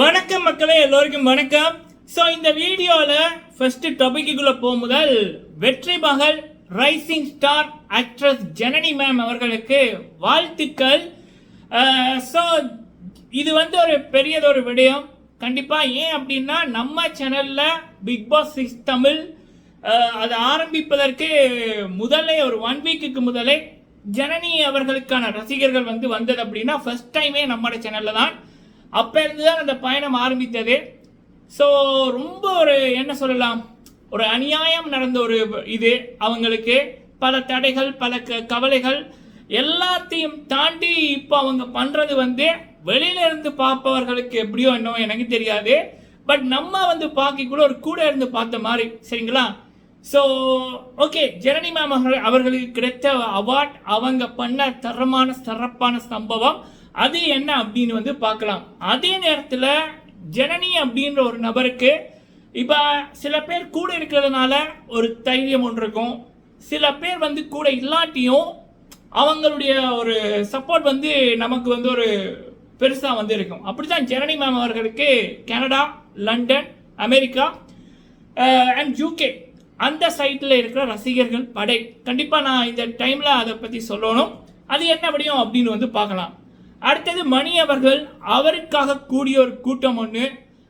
வணக்கம் மக்களே எல்லோருக்கும் வணக்கம். ஸோ இந்த வீடியோவில் ஃபர்ஸ்ட் டாபிக்குள்ளே போகும் முதல் வெற்றி மகள் rising star actress Janani ma'am அவர்களுக்கு வாழ்த்துக்கள். ஸோ இது வந்து ஒரு பெரியதொரு விடயம். கண்டிப்பாக ஏன் அப்படின்னா நம்ம சேனலில் பிக் பாஸ் சிக்ஸ் தமிழ் அது ஆரம்பிப்பதற்கு முதலே ஒரு ஒன் வீக்குக்கு முதலே ஜனனி அவர்களுக்கான ரசிகர்கள் வந்து வந்தது அப்படின்னா ஃபர்ஸ்ட் டைமே நம்மளோட சேனலில் தான். அப்போ இருந்து தான் அந்த பயணம் ஆரம்பித்தது. ஸோ ரொம்ப ஒரு என்ன சொல்லலாம் ஒரு அநியாயம் நடந்த ஒரு இது அவங்களுக்கு. பல தடைகள் பல க கவலைகள் எல்லாத்தையும் தாண்டி இப்போ அவங்க பண்ணுறது வந்து வெளியில இருந்து பார்ப்பவர்களுக்கு எப்படியோ என்னவோ எனக்கு தெரியாது. பட் நம்ம வந்து பார்க்கக்குள்ள ஒரு கூட இருந்து பார்த்த மாதிரி சரிங்களா? ஸோ ஓகே ஜெரணி மேம் அவர்கள் அவர்களுக்கு கிடைத்த அவார்ட் அவங்க பண்ண தரமான சிறப்பான சம்பவம். அது என்ன அப்படின்னு வந்து பார்க்கலாம். அதே நேரத்தில் ஜனனி அப்படின்ற ஒரு நபருக்கு இப்போ சில பேர் கூட இருக்கிறதுனால ஒரு தைரியம் ஒன்று இருக்கும். சில பேர் வந்து கூட இல்லாட்டியும் அவங்களுடைய ஒரு சப்போர்ட் வந்து நமக்கு வந்து ஒரு பெருசாக வந்து இருக்கும். அப்படிதான் ஜெரணி மேம் அவர்களுக்கு Canada London America and UK அந்த சைட்டில் இருக்கிற ரசிகர்கள் படை. கண்டிப்பாக நான் இந்த டைமில் அதை பற்றி சொல்லணும். அது என்ன முடியும் அப்படின்னு வந்து பார்க்கலாம். அடுத்தது மணி அவர்கள் அவருக்காக கூடிய ஒரு கூட்டம் ஒன்று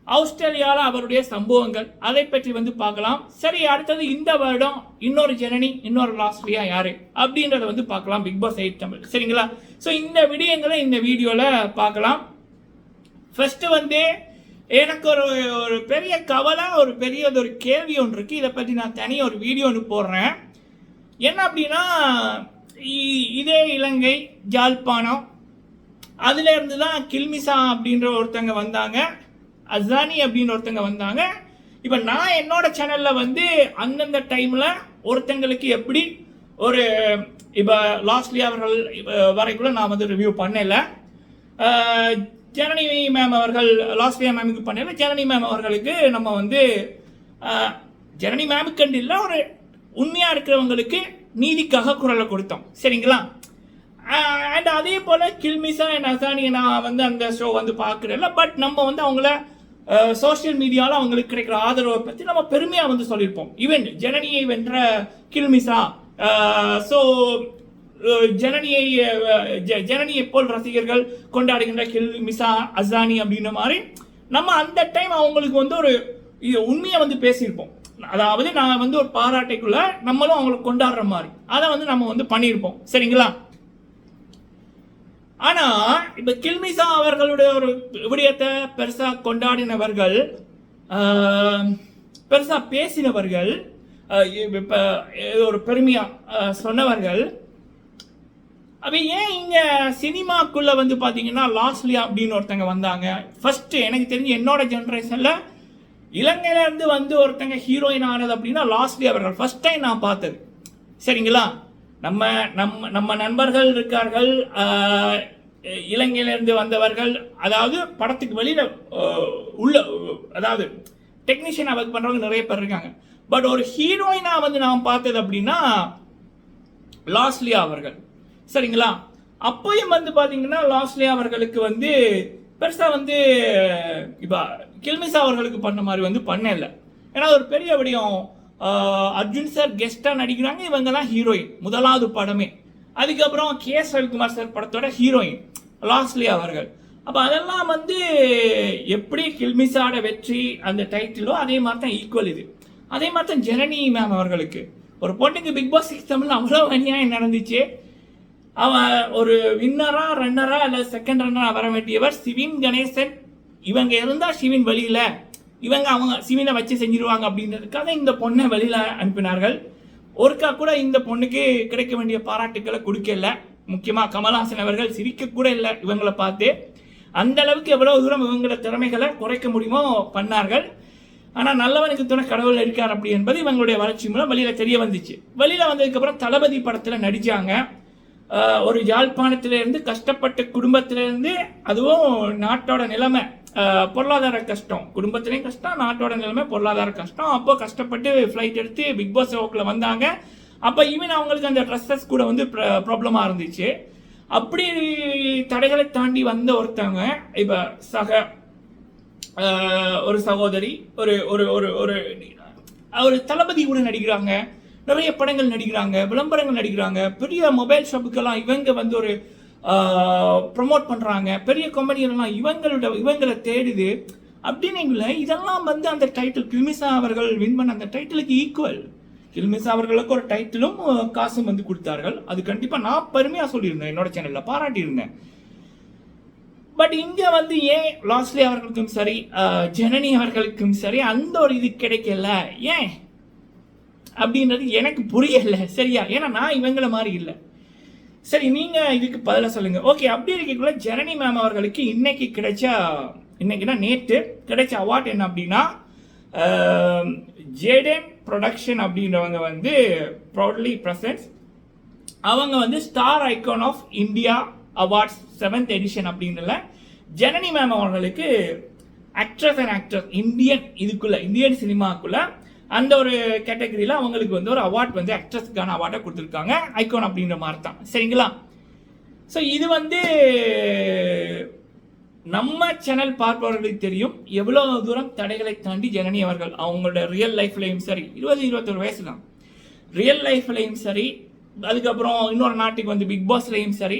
ஆஸ்திரேலியாவில் அவருடைய சம்பவங்கள். அதை பற்றி வந்து பார்க்கலாம். சரி அடுத்தது இந்த வருடம் இன்னொரு ஜனனி இன்னொரு லாஸ்ட்லியா யாரு? அப்படின்றத வந்து பார்க்கலாம். Big Boss eight Tamil. சரிங்களா? ஸோ இந்த விடயங்களை இந்த வீடியோவில் பார்க்கலாம். ஃபர்ஸ்ட் வந்து எனக்கு ஒரு ஒரு பெரிய கவலை ஒரு பெரிய ஒரு கேள்வி ஒன்று இருக்குது இதை பற்றி நான் தனியாக ஒரு வீடியோ ஒன்று போடுறேன். என்ன அப்படின்னா இதே இலங்கை ஜாழ்ப்பாணம் அதுல இருந்து தான் கில்மிசா அப்படின்ற ஒருத்தங்க வந்தாங்க அசானி அப்படின்னு ஒருத்தங்க வந்தாங்க. இப்போ நான் என்னோட சேனலில் வந்து அந்தந்த டைமில் ஒருத்தங்களுக்கு எப்படி ஒரு இப்போ லாஸ்ட்லி அவர்கள் வரைக்குள்ள நான் வந்து ரிவ்யூ பண்ணல. ஜனனி மேம் அவர்கள் லாஸ்ட்லியா மேமுக்கு பண்ணல. ஜனனி மேம் அவர்களுக்கு நம்ம வந்து ஜனனி மேமுக்கு இல்லை ஒரு உண்மையாக இருக்கிறவங்களுக்கு நீதிக்காக குரலை கொடுத்தோம். சரிங்களா? அண்ட் அதே போல் கில்மிசா அண்ட் அசானி நான் வந்து அந்த ஷோ வந்து பார்க்குறேன்ல பட் நம்ம வந்து அவங்கள சோஷியல் மீடியாவில் அவங்களுக்கு கிடைக்கிற ஆதரவை பற்றி நம்ம பெருமையாக வந்து சொல்லியிருப்போம். ஈவன் ஜனனியை வென்ற கில்மிசா ஸோ ஜனனியை ஜனனியை போல் ரசிகர்கள் கொண்டாடுகின்ற கில்மிசா அசானி அப்படின்ற மாதிரி நம்ம அந்த டைம் அவங்களுக்கு வந்து ஒரு இது உண்மையை வந்து பேசியிருப்போம். அதாவது நான் வந்து ஒரு பாராட்டைக்குள்ள நம்மளும் அவங்களுக்கு கொண்டாடுற மாதிரி. அதை வந்து நம்ம வந்து பண்ணியிருப்போம். சரிங்களா? ஆனா இப்ப கில்மிசா அவர்களுடைய ஒரு விடயத்தை பெருசா கொண்டாடினவர்கள் பெருசாக பெருசா பேசினவர்கள் இப்போ ஒரு பெருமையா சொன்னவர்கள் அப்போ ஏன் இங்கே சினிமாக்குள்ளே வந்து பார்த்தீங்கன்னா லாஸ்ட்லியா அப்படின்னு ஒருத்தங்க வந்தாங்க. ஃபஸ்ட்டு எனக்கு தெரிஞ்சு என்னோட ஜென்ரேஷனில் இலங்கையிலேருந்து வந்து ஒருத்தங்க ஹீரோயின் ஆனது அப்படின்னா லாஸ்ட்லி அவர்கள். ஃபஸ்ட் டைம் நான் பார்த்தது. சரிங்களா? நம்ம நம்ம நம்ம நண்பர்கள் இருக்கார்கள் இலங்கையிலிருந்து வந்தவர்கள் அதாவது படத்துக்கு வெளியில் உள்ள அதாவது டெக்னீஷியனாக ஒர்க் பண்ணுறவங்க நிறைய பேர் இருக்காங்க. பட் ஒரு ஹீரோயினாக வந்து நான் பார்த்தது அப்படின்னா லாஸ்லியா அவர்கள். சரிங்களா? அப்பயும் வந்து பார்த்தீங்கன்னா லாஸ்லியா அவர்களுக்கு வந்து பெருசாக வந்து இப்போ கில்மிசா அவர்களுக்கு பண்ண மாதிரி வந்து பண்ணல ஏன்னா ஒரு பெரிய விடயம். அர்ஜுன் சார் கெஸ்ட்டாக நடிக்கிறாங்க. இவங்க தான் ஹீரோயின் முதலாவது படமே. அதுக்கப்புறம் கே எஸ் ரவிக்குமார் சார் படத்தோட ஹீரோயின் லாஸ்ட்லி அவர்கள். அப்போ அதெல்லாம் வந்து எப்படி கில்மிசாட வெற்றி அந்த டைட்டிலோ அதே மாதிரி தான் ஈக்குவல் இது. அதே மாதிரி தான் ஜெனனி மேம் அவர்களுக்கு. ஒரு பொண்ணுக்கு பிக் பாஸ் சிக்ஸ் தமிழ் அவ்வளோ அநியாயம் நடந்துச்சு. அவன் ஒரு வின்னரா ரன்னரா இல்லை செகண்ட் ரன்னரா வர வேண்டியவர் சிவின் கணேசன். இவங்க இருந்தால் சிவின் வழியில் இவங்க அவங்க சிவினை வச்சு செஞ்சிருவாங்க அப்படின்றதுக்காக இந்த பொண்ணை வெளியில் அனுப்பினார்கள். ஒருக்கா கூட இந்த பொண்ணுக்கு கிடைக்க வேண்டிய பாராட்டுக்களை கொடுக்கல. முக்கியமாக கமல்ஹாசன் அவர்கள் சிரிக்க கூட இல்லை இவங்களை பார்த்து. அந்த அளவுக்கு எவ்வளோ தூரம் இவங்களோட திறமைகளை குறைக்க முடியுமோ பண்ணார்கள். ஆனால் நல்லவனுக்கு துணை கடவுள் இருக்கார் அப்படி என்பது இவங்களுடைய வளர்ச்சி மூலம் வெளியில் தெரிய வந்துச்சு. வெளியில் வந்ததுக்கப்புறம் தளபதி படத்தில் நடித்தாங்க ஒரு யாழ்ப்பாணத்திலேருந்து கஷ்டப்பட்ட குடும்பத்திலேருந்து அதுவும் நாட்டோட நிலைமை பொருளாதார கஷ்டம். குடும்பத்திலையும் கஷ்டம் நாட்டோட நிலைமை பொருளாதார கஷ்டம். அப்போ கஷ்டப்பட்டு ஃப்ளைட் எடுத்து பிக் பாஸ் ஷோக்கில் வந்தாங்க. அப்போ ஈவன் அவங்களுக்கு அந்த ட்ரெஸ்ஸஸ் கூட வந்து ப்ராப்ளமாக இருந்துச்சு. அப்படி தடைகளை தாண்டி வந்த ஒருத்தவங்க இப்போ சக ஒரு சகோதரி ஒரு ஒரு ஒரு ஒரு ஒரு தளபதி கூட நடிக்கிறாங்க. நிறைய படங்கள் நடிக்கிறாங்க விளம்பரங்கள் நடிக்கிறாங்க. பெரிய மொபைல் ஷாப்புக்கெல்லாம் இவங்க வந்து ஒரு ப்ரமோட் பண்ணுறாங்க பெரிய கம்பெனிகள்லாம் இவங்களோட இவங்களை தேடுது. அப்படின்னீங்களே இதெல்லாம் வந்து அந்த டைட்டில் கில்மிசா அவர்கள் வின் பண்ண அந்த டைட்டிலுக்கு ஈக்குவல் கில்மிசா அவர்களுக்கு ஒரு டைட்டிலும் காசும் வந்து கொடுத்தார்கள். அது கண்டிப்பாக நான் பெருமையாக சொல்லியிருந்தேன் என்னோட சேனலில் பாராட்டியிருந்தேன். பட் இங்கே வந்து ஏன் லாஸ்லி அவர்களுக்கும் சரி ஜனனி அவர்களுக்கும் சரி அந்த ஒரு இது கிடைக்கல? ஏன்? அப்படின்றது எனக்கு புரியலை. சரியா? ஏன்னா நான் இவங்கள மாதிரி இல்லை. சரி நீங்க இதுக்கு பதில சொல்லுங்க. ஓகே அப்படி இருக்கக்குள்ள ஜனனி மேம் அவர்களுக்கு இன்னைக்கு கிடைச்ச இன்னைக்குன்னா நேற்று கிடைச்ச அவார்ட் என்ன அப்படின்னா ஜேடன் ப்ரொடக்ஷன் அப்படின்றவங்க வந்து ப்ரௌட்லி ப்ரெசன்ஸ் அவங்க வந்து star icon of India awards seventh edition அப்படின்றல Janani ma'am அவர்களுக்கு ஆக்ட்ரஸ் அண்ட் ஆக்ட்ரஸ் இந்தியன் இதுக்குள்ள இந்தியன் சினிமாக்குள்ள அந்த ஒரு கேட்டகரியில் அவங்களுக்கு வந்து ஒரு அவார்ட் வந்து ஆக்ட்ரஸ்க்கான அவார்டை கொடுத்துருக்காங்க. ஐகோன் அப்படின்ற மாதிரி தான் சரிங்களா? ஸோ இது வந்து நம்ம சேனல் பார்ப்பவர்களுக்கு தெரியும். எவ்வளோ தூரம் தடைகளை தாண்டி ஜனனி அவர்கள் அவங்களோட ரியல் லைஃப்லையும் சரி இருபது இருபத்தொரு வயசு தான் ரியல் லைஃப்லையும் சரி அதுக்கப்புறம் இன்னொரு நாட்டுக்கு வந்து பிக் பாஸ்லையும் சரி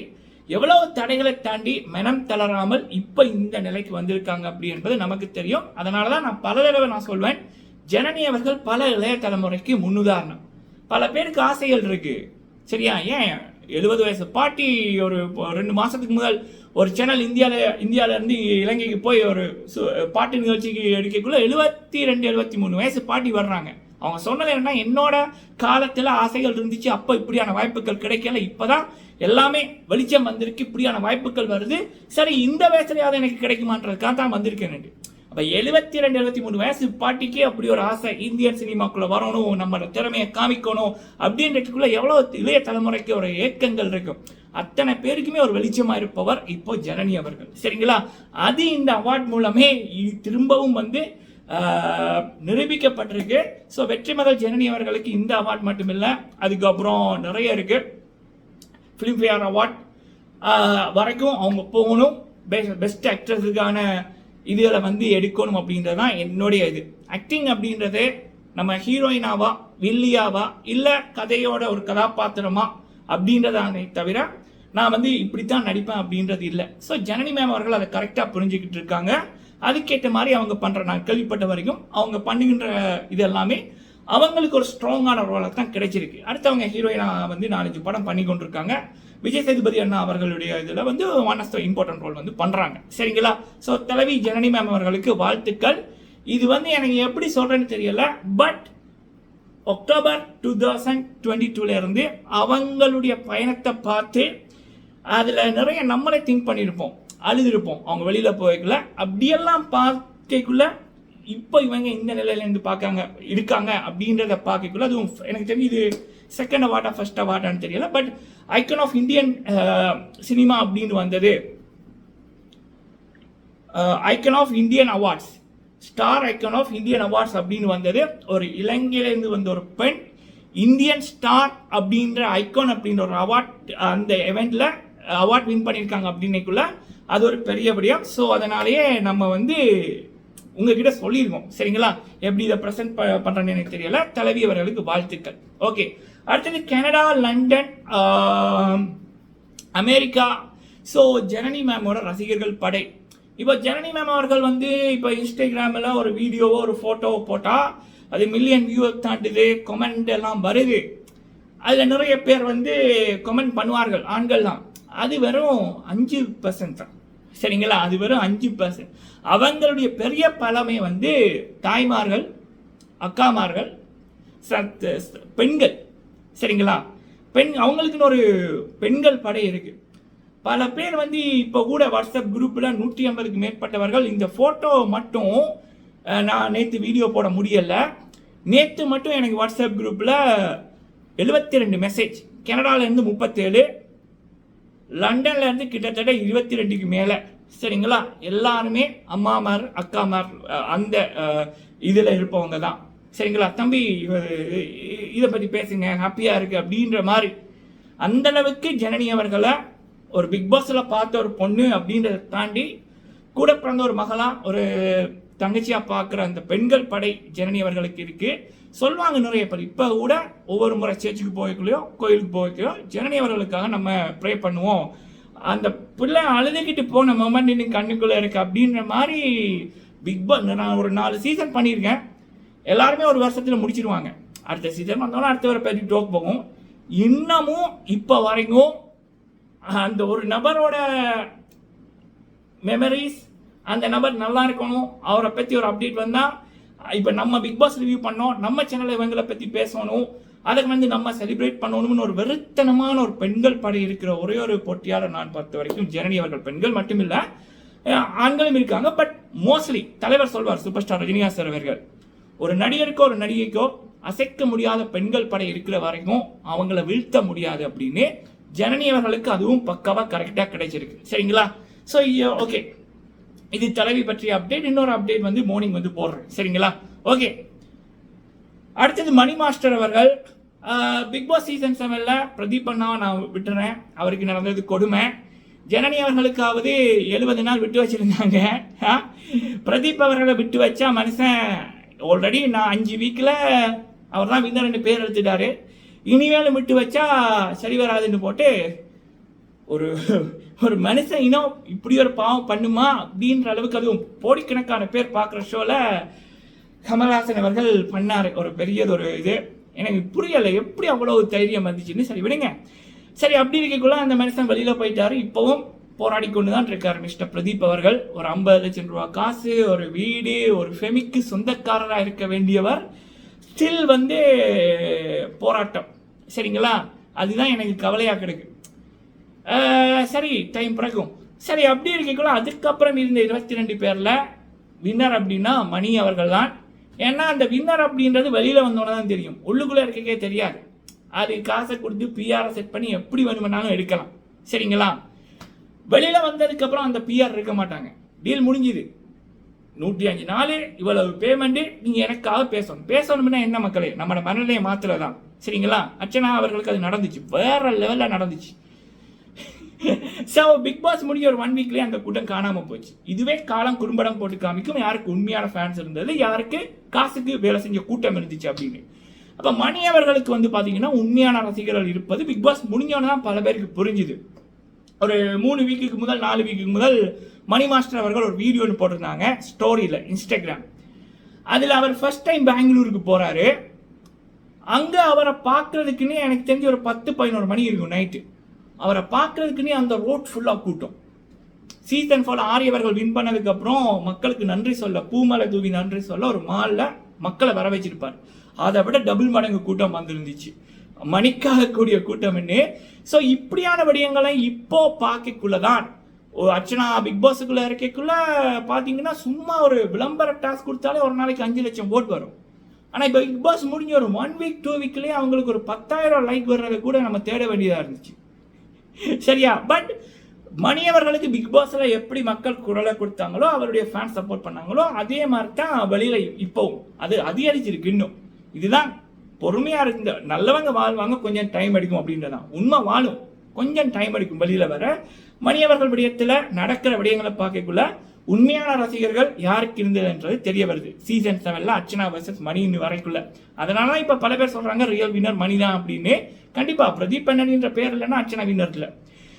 எவ்வளவு தடைகளை தாண்டி மனம் தளராமல் இப்போ இந்த நிலைக்கு வந்திருக்காங்க அப்படி என்பது நமக்கு தெரியும். அதனால தான் நான் பல தடவை நான் சொல்வேன். ஜனனி அவர்கள் பல இளைய தலைமுறைக்கு முன்னுதாரணம். பல பேருக்கு ஆசைகள் இருக்கு. சரியா? ஏன்? எழுபது வயசு பாட்டி ஒரு ரெண்டு மாதத்துக்கு முதல் ஒரு சேனல் இந்தியாவில் இந்தியாவிலேருந்து இலங்கைக்கு போய் ஒரு சு- பாட்டு நிகழ்ச்சிக்கு எடுக்கக்குள்ளே எழுபத்தி ரெண்டு எழுபத்தி மூணு வயசு பாட்டி வர்றாங்க. அவங்க சொன்னது என்னன்னா என்னோட காலத்தில் ஆசைகள் இருந்துச்சு அப்போ இப்படியான வாய்ப்புகள் கிடைக்கல இப்போ தான் எல்லாமே வெளிச்சம் வந்திருக்கு இப்படியான வாய்ப்புகள் வருது. சரி இந்த வயசுலையாவது எனக்கு கிடைக்குமான்றதுக்காக தான் வந்திருக்கேன் அப்போ எழுபத்தி ரெண்டு எழுபத்தி மூணு வயசு பாட்டிக்கே அப்படி ஒரு ஆசை. இந்தியன் சினிமாக்குள்ளே வரணும் நம்ம திறமையை காமிக்கணும் அப்படின்றதுக்குள்ள எவ்வளோ இளைய தலைமுறைக்கு ஒரு ஏக்கங்கள் இருக்கும். அத்தனை பேருக்குமே ஒரு வெளிச்சமாக இருப்பவர் இப்போ ஜனனி அவர்கள். சரிங்களா? அது இந்த அவார்ட் மூலமே திரும்பவும் வந்து நிரூபிக்கப்பட்டிருக்கு. ஸோ வெற்றி மகள் ஜனனி அவர்களுக்கு இந்த அவார்ட் மட்டும் இல்லை அதுக்கப்புறம் நிறைய இருக்கு. ஃபிலிம்ஃபேர் அவார்ட் வரைக்கும் அவங்க போகணும். பெஸ்ட் ஆக்ட்ரஸுக்கான இதுகளை வந்து எடுக்கணும் அப்படின்றது தான் என்னுடைய இது. ஆக்டிங் அப்படின்றது நம்ம ஹீரோயினாவா வில்லியாவா இல்லை கதையோட ஒரு கதாபாத்திரமா அப்படின்றதானே தவிர நான் வந்து இப்படித்தான் நடிப்பேன் அப்படின்றது இல்லை. ஸோ ஜனனி மேம் அவர்கள் அதை கரெக்டாக புரிஞ்சுக்கிட்டு இருக்காங்க. அதுக்கேற்ற மாதிரி அவங்க பண்ணுற நான் கேள்விப்பட்ட வரைக்கும் அவங்க பண்ணுகின்ற இது எல்லாமே அவங்களுக்கு ஒரு ஸ்ட்ராங்கான ரோலை தான் கிடைச்சிருக்கு. அடுத்து அவங்க ஹீரோயினா வந்து நாலஞ்சு படம் பண்ணி கொண்டிருக்காங்க. விஜய் சேதுபதி அண்ணா அவர்களுடைய இதில் வந்து one of the important role வந்து பண்ணுறாங்க சரிங்களா? ஸோ தலைவி ஜனனி மேம் அவர்களுக்கு வாழ்த்துக்கள். இது வந்து எனக்கு எப்படி சொல்கிறேன்னு தெரியல but October two thousand twenty டூலேருந்து அவங்களுடைய பயணத்தை பார்த்து அதில் நிறைய நம்மளே திங்க் பண்ணியிருப்போம் அழுதுருப்போம். அவங்க வெளியில் போய்க்கல. அப்படியெல்லாம் பார்க்கக்குள்ள இப்போ இவங்க இந்த நிலையிலேருந்து பார்க்காங்க இருக்காங்க அப்படின்றத பார்க்கக்குள்ள அதுவும் எனக்கு தெரிஞ்சு இது செகண்ட் அவார்டா ஃபர்ஸ்ட் அவார்டான்னு தெரியல. But icon of Indian cinema அப்படின்னு வந்தது. Icon of Indian awards star icon of Indian awards அப்படின்னு வந்தது. ஒரு இலங்கையிலேருந்து வந்த ஒரு பெண் இந்தியன் ஸ்டார் அப்படின்ற ஐக்கான் அப்படின்ற ஒரு அவார்ட் அந்த எவெண்ட்டில் அவார்ட் வின் பண்ணியிருக்காங்க அப்படின்னைக்குள்ள அது ஒரு பெரிய விடயம். ஸோ அதனாலேயே நம்ம வந்து உங்ககிட்ட சொல்லியிருக்கோம். சரிங்களா? எப்படி இதை ப்ரெசென்ட் பண்ணுறேன்னு எனக்கு தெரியல. தலைவி அவர்களுக்கு வாழ்த்துக்கள். ஓகே அடுத்தது Canada London America. So Janani மேமோட ரசிகர்கள் படை. இப்போ ஜனனி மேம் அவர்கள் வந்து இப்போ இன்ஸ்டாகிராமில் ஒரு வீடியோவோ ஒரு ஃபோட்டோவோ போட்டால் அது மில்லியன் வியூவை தாண்டுது கொமெண்ட் எல்லாம் வருது. அதில் நிறைய பேர் வந்து கமெண்ட் பண்ணுவார்கள் ஆண்கள் தான் அது வெறும் அஞ்சு பர்சன்ட் தான். சரிங்களா? அது வெறும் அஞ்சு பர்சன்ட் அவங்களுடைய பெரிய பழமை வந்து தாய்மார்கள் அக்காமார்கள் சத் பெண்கள். சரிங்களா? பெண் அவங்களுக்குன்னு ஒரு பெண்கள் படை இருக்குது பல பேர் வந்து இப்போ கூட வாட்ஸ்அப் குரூப்பில் நூற்றி ஐம்பதுக்கு மேற்பட்டவர்கள் இந்த ஃபோட்டோ மட்டும் நான் நேற்று வீடியோ போட முடியலை. நேற்று மட்டும் எனக்கு வாட்ஸ்அப் குரூப்பில் எழுபத்தி ரெண்டு மெசேஜ் கனடாலேருந்து முப்பத்தேழு. லண்டன்லேருந்து கிட்டத்தட்ட இருபத்தி ரெண்டுக்கு மேலே. சரிங்களா? எல்லாருமே அம்மாமார் அக்காமார் அந்த இதில் இருப்பவங்க தான். சரிங்களா? தம்பி இதை பற்றி பேசுங்க ஹாப்பியாக இருக்குது அப்படின்ற மாதிரி. அந்தளவுக்கு ஜனனி அவர்களை ஒரு பிக் பாஸில் பார்த்த ஒரு பொண்ணு அப்படின்றத தாண்டி கூட பிறந்த ஒரு மகளாக ஒரு தங்கச்சியாக பார்க்குற அந்த பெண்கள் படை ஜனனி அவர்களுக்கு இருக்குது சொல்லுவாங்க நிறைய பேர். இப்போ கூட ஒவ்வொரு முறை சேர்ச்சுக்கு போய்க்கலையோ கோயிலுக்கு போய்க்கலையோ ஜனனி அவர்களுக்காக நம்ம ப்ரே பண்ணுவோம். அந்த பிள்ளை அழுதுகிட்டு போன மொமெண்ட் இன்னும் கண்ணுக்குள்ளே இருக்குது அப்படின்ற மாதிரி பிக் பாஸ் நான் ஒரு நாலு சீசன் பண்ணியிருக்கேன். எல்லாருமே ஒரு வருஷத்தில் முடிச்சிருவாங்க. அடுத்த சீசன் வந்தோன்னா அடுத்த வர பெரிய டோக் போகும். இன்னமும் இப்போ வரைக்கும் அந்த ஒரு நபரோட மெமரிஸ் அந்த நபர் நல்லா இருக்கணும் அவரை பற்றி ஒரு அப்டேட் வந்தால் இப்போ நம்ம பிக் பாஸ் ரிவ்யூ பண்ணோம் நம்ம சேனலில் இவங்களை பற்றி பேசணும் அதுக்கு வந்து நம்ம செலிப்ரேட் பண்ணணும்னு ஒரு வெறுத்தனமான ஒரு பெண்கள் படை இருக்கிற ஒரே ஒரு போட்டியாளர் நான் பார்த்த வரைக்கும் ஜனனி அவர்கள். பெண்கள் மட்டும் இல்லை ஆண்களும் இருக்காங்க பட் மோஸ்ட்லி தலைவர் சொல்வார் சூப்பர் ஸ்டார் ரஜினிகாந்த் சார் அவர்கள். ஒரு நடிகருக்கோ ஒரு நடிகைக்கோ அசைக்க முடியாத பெண்கள் படை இருக்கிற வரைக்கும் அவங்கள வீழ்த்த முடியாது அப்படின்னு ஜனனி அவர்களுக்கு அதுவும் பக்காவாக கரெக்டாக கிடைச்சிருக்கு. சரிங்களா? ஸோ ஓகே இது தலைவி பற்றிய அப்டேட் இன்னொரு அப்டேட் வந்து மார்னிங் வந்து போடுறேன். சரிங்களா? ஓகே அடுத்தது மணி மாஸ்டர் அவர்கள் பிக் பாஸ் சீசன் செவனில் பிரதீப் அண்ணாவை நான் விட்டுறேன். அவருக்கு நடந்தது கொடுமை. ஜனனி அவர்களுக்காவது எழுபது நாள் விட்டு வச்சிருந்தாங்க. ஆ? பிரதீப் அவர்களை விட்டு வச்சா மனுஷன் ஆல்ரெடி நான் அஞ்சு வீக்கில் அவர் தான் வின்னர் ரெண்டு பேர் எடுத்துட்டாரு. இனிமேலும் விட்டு வச்சா சரி வராதுன்னு போட்டு ஒரு ஒரு மனுஷன் இன்னும் இப்படி ஒரு பாவம் பண்ணுமா அப்படின்ற அளவுக்கு அதுவும் கோடிக்கணக்கான பேர் பார்க்குற ஷோவில் கமல்ஹாசன் அவர்கள் பண்ணார். ஒரு பெரியது ஒரு இது. எனக்கு புரியலை எப்படி அவ்வளோ தைரியம் வந்துச்சுன்னு? சரி விடுங்க. சரி அப்படி இருக்கக்குள்ள அந்த மனுஷன் வெளியில் போயிட்டாரு. இப்போவும் போராடி கொண்டு தான் இருக்கார் மிஸ்டர் பிரதீப் அவர்கள். ஒரு ஐம்பது லட்சம் ரூபா காசு ஒரு வீடு ஒரு ஃபெமிக்கு சொந்தக்காரராக இருக்க வேண்டியவர். ஸ்டில் வந்து போராட்டம். சரிங்களா? அதுதான் எனக்கு கவலையாக கிடக்கு. சரி டைம் பிறக்கும். சரி அப்படி இருக்கக்குள்ள அதுக்கப்புறம் இருந்த இருபத்தி ரெண்டு பேரில் வின்னர் அப்படின்னா மணி அவர்கள் தான் ஏன்னா அந்த வின்னர் அப்படின்றது வெளியில் வந்தோன்னே தான் தெரியும். உள்ளுக்குள்ளே இருக்கக்கே தெரியாது. அது காசை கொடுத்து பிஆரை செட் பண்ணி எப்படி வேணுமென்னாலும் எடுக்கலாம். சரிங்களா? வெளியில் வந்ததுக்கப்புறம் அந்த பிஆர் இருக்க மாட்டாங்க. டீல் முடிஞ்சுது. நூற்றி அஞ்சு நாள் இவ்வளவு பேமெண்ட்டு நீங்கள் எனக்காக பேசணும். பேசணும்னா என்ன மக்களே? நம்மளோட மனநிலையை மாத்துறதான் சரிங்களா? அர்ச்சனா அவர்களுக்கு அது நடந்துச்சு. வேற லெவலில் நடந்துச்சு. ஸோ பிக் பாஸ் முடிஞ்ச ஒரு ஒன் வீக்லேயே அந்த கூட்டம் காணாமல் போச்சு. இதுவே காலம் குறும்படம் போட்டு காமிக்கும். யாருக்கு உண்மையான ஃபேன்ஸ் இருந்தது யாருக்கு காசுக்கு வேலை செஞ்ச கூட்டம் இருந்துச்சு அப்படின்னு. அப்போ மணி அவர்களுக்கு வந்து பார்த்தீங்கன்னா உண்மையான ரசிகர்கள் இருப்பது பிக் பாஸ் முடிஞ்சோன்னு தான் பல பேருக்கு புரிஞ்சுது. ஒரு மூணு வீக்குக்கு முதல் நாலு வீக்குக்கு முதல் மணி மாஸ்டர் அவர்கள் ஒரு வீடியோன்னு போட்டிருந்தாங்க ஸ்டோரியில் இன்ஸ்டாகிராம் அதில் அவர் ஃபர்ஸ்ட் டைம் பெங்களூருக்கு போகிறாரு அங்கே அவரை பார்க்குறதுக்குன்னே எனக்கு தெரிஞ்சு ஒரு பத்து பதினோரு மணி இருக்கும் நைட்டு அவரை பார்க்குறதுக்குன்னே அந்த ரோட் ஃபுல்லாக கூட்டம். சீசன் ஃபோல் ஆரியவர்கள் வின் பண்ணதுக்கப்புறம் மக்களுக்கு நன்றி சொல்ல பூமலை தூவி நன்றி சொல்ல ஒரு மாலில் மக்களை வர வச்சிருப்பார் அதை விட டபுள் மடங்கு கூட்டம் வந்திருந்துச்சு. மணிக்காக கூடிய ஸோ இப்படியான விடயங்களை இப்போ பார்க்கக்குள்ள தான் ஓ, அர்ச்சனா பிக் பாஸுக்குள்ள இருக்கக்குள்ள பார்த்தீங்கன்னா சும்மா ஒரு விளம்பர டாஸ்க் கொடுத்தாலே ஒரு நாளைக்கு அஞ்சு லட்சம் ஓட் வரும். ஆனால் இப்போ பிக் பாஸ் முடிஞ்ச ஒரு ஒன் வீக் டூ வீக்லேயே அவங்களுக்கு ஒரு பத்தாயிரம் லைக் வர்றதை கூட நம்ம தேட வேண்டியதாக இருந்துச்சு. சரியா? பட் மணியவர்களுக்கு பிக் பாஸ்ல எப்படி மக்கள் குரலை கொடுத்தாங்களோ அவருடைய ஃபேன் சப்போர்ட் பண்ணாங்களோ அதே மாதிரி தான் வெளியில இப்போவும். அது அதிகரிச்சிருக்கு இன்னும். இதுதான் பொறுமையாக இருந்த நல்லவங்க வாழ்வாங்க கொஞ்சம் டைம் எடுக்கும் அப்படின்றதான் உண்மை வாழும். கொஞ்சம் டைம் எடுக்கும். வெளியில் வர மணியவர்கள் விடயத்தில் நடக்கிற விடயங்களை பார்க்கக்குள்ள உண்மையான ரசிகர்கள் யாருக்கு இருந்ததுன்றது தெரிய வருது. சீசன் செவன்ல அர்ச்சனா வர்சஸ் மணி வரைக்குள்ள. அதனால தான் இப்ப பல பேர் சொல்றாங்க ரியல் வின்னர் மணி தான் அப்படின்னு. கண்டிப்பா பிரதீப் பண்ணனின்ற பேர் இல்லைன்னா அர்ச்சனா வின்னர் இல்லை.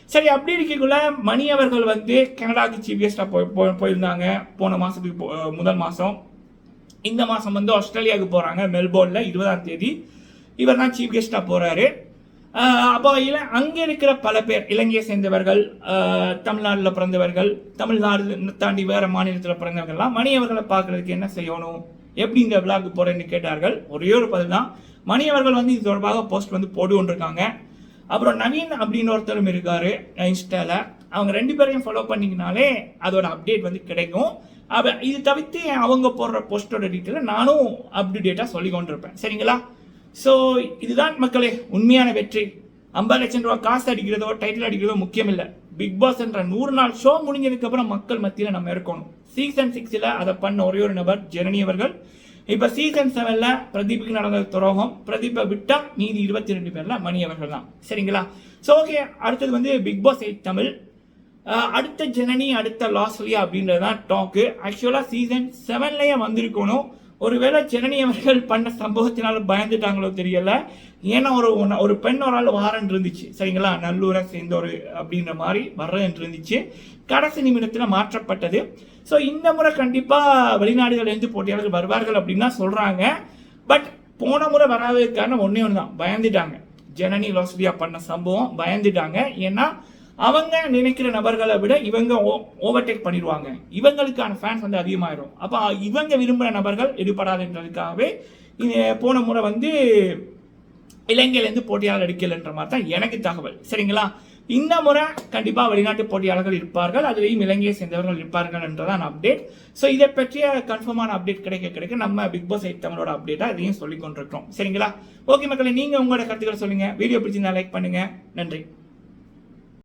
சரி அப்படி இருக்கக்குள்ள மணி அவர்கள் வந்து கனடாக்கு சீஃப் கெஸ்டாக போய் போய்- போயிருந்தாங்க. போன மாதத்துக்கு போ- முதல் மாதம் இந்த மாதம் வந்து ஆஸ்திரேலியாவுக்கு போகிறாங்க மெல்போர்னில் இருபதாம் தேதி. இவர் தான் சீஃப் கெஸ்ட்டாக போகிறாரு அப்போ இல்லை அங்கே இருக்கிற பல பேர் இலங்கையை சேர்ந்தவர்கள் தமிழ்நாட்டில் பிறந்தவர்கள் தமிழ்நாடு தாண்டி வேறு மாநிலத்தில் பிறந்தவர்கள்லாம் மணி அவர்களை பார்க்கறதுக்கு என்ன செய்யணும் எப்படி இந்த விழாக்கு போகிறேன்னு கேட்டார்கள். ஒரே ஒரு பதில் தான் மணி அவர்கள் வந்து இது தொடர்பாக போஸ்ட் வந்து போட்டு கொண்டிருக்காங்க அப்புறம் நவீன் அப்படின்னு ஒருத்தரும் இருக்காரு இன்ஸ்டாவில் அவங்க ரெண்டு பேரையும் ஃபாலோ பண்ணிங்கனாலே அதோட அப்டேட் வந்து கிடைக்கும். இது தவிர்த்து அவங்க போடுற போஸ்டோட டீட்டெயிலை நானும் அப்டுடேட்டாக சொல்லி கொண்டிருப்பேன். சரிங்களா? ஸோ இதுதான் மக்களே உண்மையான வெற்றி. ஐம்பது லட்சம் ரூபா காசு அடிக்கிறதோ டைட்டில் அடிக்கிறதோ முக்கியம் இல்லை பிக் பாஸ் என்ற நூறு நாள் ஷோ முடிஞ்சதுக்கப்புறம் மக்கள் மத்தியில் நம்ம இருக்கணும். சீசன் சிக்ஸில் அதை பண்ண ஒரே ஒரு நபர் ஜெனனி அவர்கள். இப்போ சீசன் செவனில் பிரதீப்புக்கு நடந்த துரோகம். பிரதீப்பை விட்டால் மீதி இருபத்தி ரெண்டு பேரில் மணி அவர்கள் தான். சரிங்களா? ஸோ ஓகே அடுத்தது வந்து பிக் பாஸ் எயிட் தமிழ். அடுத்த ஜனனி அடுத்த லாஸ்லியா அப்படின்றது தான் டாக்கு ஆக்சுவலாக சீசன் செவன்லேயே வந்திருக்கணும். ஒருவேளை ஜனனி அவர்கள் பண்ண சம்பவத்தினால பயந்துட்டாங்களோ தெரியல. ஏன்னா ஒரு ஒண்ணு- ஒரு பெண் ஒரு ஆள் வாரன் இருந்துச்சு. சரிங்களா? நல்லூரை சேர்ந்த ஒரு அப்படின்ற மாதிரி வர்றேன் இருந்துச்சு. கடைசி நிமிடத்தில் மாற்றப்பட்டது. ஸோ இந்த முறை கண்டிப்பாக வெளிநாடுகள்லேருந்து போட்டியாளர்கள் வருவார்கள் அப்படின்னு தான் சொல்கிறாங்க பட் போன முறை வராததுக்கான ஒன்றே ஒன்று தான் பயந்துட்டாங்க. ஜனனி லாஸ்லியா பண்ண சம்பவம் பயந்துட்டாங்க. ஏன்னா அவங்க நினைக்கிற நபர்களை விட இவங்க ஓவர்டேக் பண்ணிடுவாங்க. இவங்களுக்கான ஃபேன்ஸ் வந்து அதிகமாயிரும். அப்போ இவங்க விரும்புகிற நபர்கள் எடுபடாதுன்றதுக்காகவே இது போன முறை வந்து இலங்கையிலேருந்து போட்டியாளர் எடுக்கலைன்ற மாதிரி தான் எனக்கு தகவல். சரிங்களா? இந்த முறை கண்டிப்பாக வெளிநாட்டு போட்டியாளர்கள் இருப்பார்கள். அதுலேயும் இலங்கையை சேர்ந்தவர்கள் இருப்பார்கள் என்றதான் அப்டேட் ஸோ இதை பற்றிய கன்ஃபார்மான அப்டேட் கிடைக்க கிடைக்க நம்ம பிக் பாஸ் எயிட் தமிழோட அப்டேட்டாக இதையும் சொல்லிக் கொண்டிருக்கிறோம் சரிங்களா? ஓகே மக்களை நீங்கள் உங்களோட கருத்துக்களை சொல்லுங்கள் வீடியோ பிடிச்சிருந்தா லைக் பண்ணுங்கள் நன்றி.